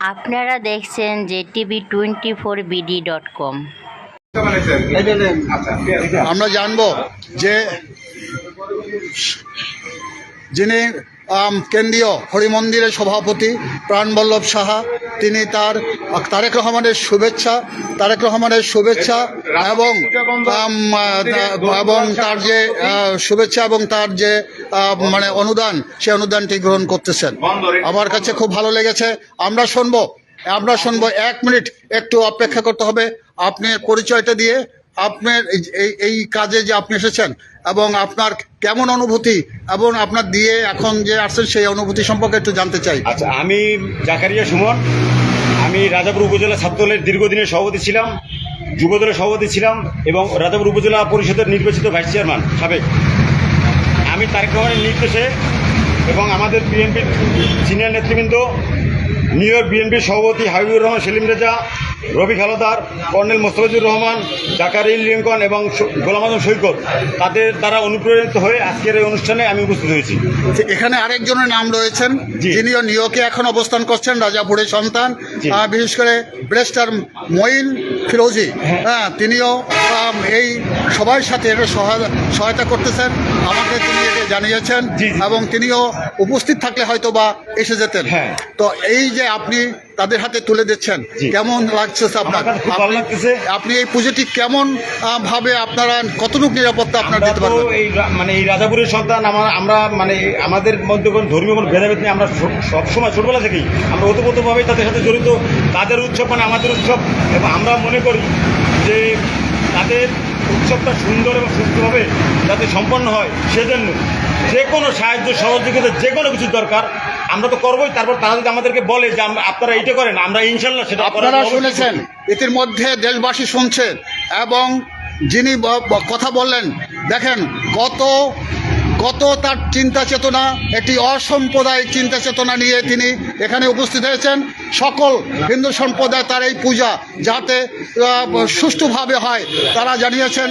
আপনারা দেখছেন যে TV twenty four BD dot com. আমরা জানব যে যিনি কেন্দ্রীয় হরিমন্দিরের সভাপতি প্রাণবল্লভ সাহা, তিনি তার, তারেক রহমানের শুভেচ্ছা, তারেক রহমানের শুভেচ্ছা এবং এবং তার যে শুভেচ্ছা এবং তার যে মানে অনুদান, সেই অনুদানটি গ্রহণ করতেছেন। আমার কাছে খুব ভালো লেগেছে। আমরা শুনব আমরা শুনব। এক মিনিট একটু অপেক্ষা করতে হবে। আপনি পরিচয়টা দিয়ে আপনার এই এই কাজে যে আপনি এসেছেন এবং আপনার কেমন অনুভূতি এবং আপনার দিয়ে এখন যে আসছেন সেই অনুভূতি সম্পর্কে একটু জানতে চাই। আচ্ছা আমি জাকারিয়া সুমন। আমি রাজাপুর উপজেলা ছাত্রদলের দীর্ঘদিনের সভাপতি ছিলাম, যুবদলের সভাপতি ছিলাম এবং রাজাপুর উপজেলা পরিষদের নির্বাচিত ভাইস চেয়ারম্যান, সাবেক। আমি তারেক রহমানের নির্দেশে এবং আমাদের বিএনপির সিনিয়র নেতৃবৃন্দ নিউ ইয়র্ক বিএনপির সভাপতি হাবিবুর রহমান সেলিম রেজা রবি খালাদার কর্নেল মোস্তাফিজুর রহমান জাকারিল লিঙ্কন এবং গোলাম আজম সৈকত তাদের দ্বারা অনুপ্রেরিত হয়ে আজকের এই অনুষ্ঠানে আমি উপস্থিত হয়েছি এখানে আরেকজনের নাম রয়েছেন। যিনিও নিয়োগে এখন অবস্থান করছেন রাজাপুরের সন্তান। বিশেষ করে ব্রেস্টার মঈন ফিরোজি হ্যাঁ তিনিও এই সবার সাথে এটা সহায়- সহায়তা করতেছেন আমাকে তিনি জানিয়েছেন। এবং তিনিও উপস্থিত থাকলে হয়তো বা এসে যেতেন হ্যাঁ। তো এই যে আপনি তাদের হাতে তুলে দিচ্ছেন। কেমন লাগছে আপনার আপনি- এই পুজোটি কেমন ভাবে আপনারা কতটুকু নিরাপত্তা আপনার দিতে পারবেন এই মানে এই রাজাপুরের সন্তান আমার আমরা মানে আমাদের মধ্যে কোনো ধর্মীয় কোনো ভেদাভেদ নেই আমরা সব- সবসময় ছোটবেলা থেকেই আমরা ওতপ্রোতভাবেই তাদের সাথে জড়িত তাদের উৎসব মানে আমাদের উৎসব। এবং আমরা মনে করি যে তাদের উৎসবটা সুন্দর এবং সুস্থভাবে যাতে সম্পন্ন হয় সেজন্য যে কোনো সাহায্য সহযোগিতা যে কোনো কিছু দরকার আমরা তো করবোই। তারপর তারা যদি আমাদেরকে বলে যে আমরা আপনারা এইটা করেন আমরা ইনশাল্লাহ সেটা আপনারা শুনেছেন। ইতিমধ্যে দেশবাসী শুনছেন এবং যিনি কথা বললেন দেখেন কত কত তার চিন্তা চেতনা, একটি অসাম্প্রদায়িক চিন্তা চেতনা নিয়ে তিনি এখানে উপস্থিত হয়েছেন। সকল হিন্দু সম্প্রদায় তার এই পূজা যাতে সুষ্ঠুভাবে হয়। তারা জানিয়েছেন